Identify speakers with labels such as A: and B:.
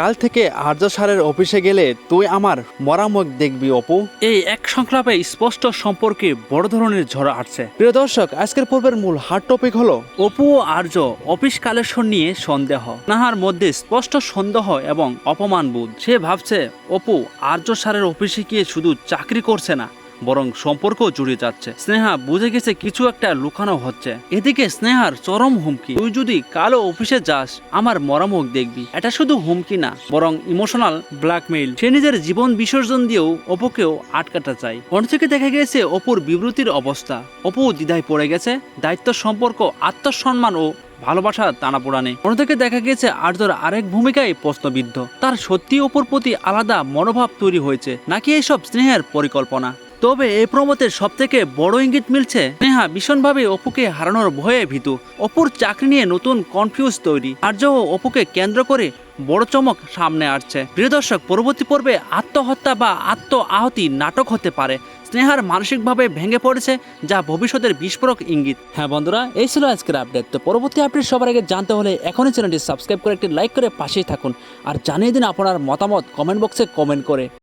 A: কাল থেকে আর্য সারের অফিসে গেলে তুই আমার মরামুখ দেখবি অপু।
B: এই এক সংলাপে স্পষ্ট সম্পর্কে বড় ধরনের ঝড় আসছে।
A: প্রিয় দর্শক আজকের পর্বের মূল হার্ড টপিক হলো
B: অপু ও আর্য অফিস কালেকশন নিয়ে সন্দেহ। নাহার মধ্যে স্পষ্ট সন্দেহ এবং অপমান বোধ সে ভাবছে অপু আর্য সারের অফিসে গিয়ে শুধু চাকরি করছে না বরং সম্পর্ক জুড়ে যাচ্ছে। স্নেহা বুঝে গেছে কিছু একটা লুকানো হচ্ছে। এদিকে স্নেহার চরম হুমকি। তুই যদি কালো অফিসে যাস, আমার মরামুখ দেখবি। এটা শুধু হুমকি না, বরং ইমোশনাল ব্ল্যাকমেইল। সে নিজের জীবন বিসর্জন দিয়েও অপুকেও আটকাতে চায়। অন্যদিকে দেখা গেছে অপুর বিবৃতির অবস্থা। অপু দ্বিধায় পড়ে গেছে, দায়িত্ব সম্পর্ক, আত্মসম্মান ও ভালোবাসা টানা টানাপোড়ানে। অন্যদিকে দেখা গেছে আর্যর আরেক ভূমিকায় প্রশ্নবিদ্ধ। তার সত্যি অপুর প্রতি আলাদা মনোভাব তৈরি হয়েছে, নাকি এইসব স্নেহের পরিকল্পনা? তবে এই প্রমতের সব থেকে বড় ইঙ্গিত মিলছে স্নেহা ভীষণভাবে অপুকে হারানোর ভয়ে ভীতু। অপুর চাকরি নিয়ে নতুন কনফিউজ তৈরি। আর্য ও অপুকে কেন্দ্র করে বড় চমক সামনে আসছে। প্রিয় দর্শক, পরবর্তী পর্বে আত্মহত্যা বা আত্ম আহতি নাটক হতে পারে। স্নেহার মানসিকভাবে ভেঙে পড়েছে, যা ভবিষ্যতের বিস্ফোরক ইঙ্গিত। হ্যাঁ বন্ধুরা, এই ছিল আজকের আপডেট। তো পরবর্তী আপডেট সবার আগে জানতে হলে এখনই চ্যানেলটি সাবস্ক্রাইব করে একটি লাইক করে পাশেই থাকুন। আর জানিয়ে দিন আপনার মতামত কমেন্ট বক্সে কমেন্ট করে।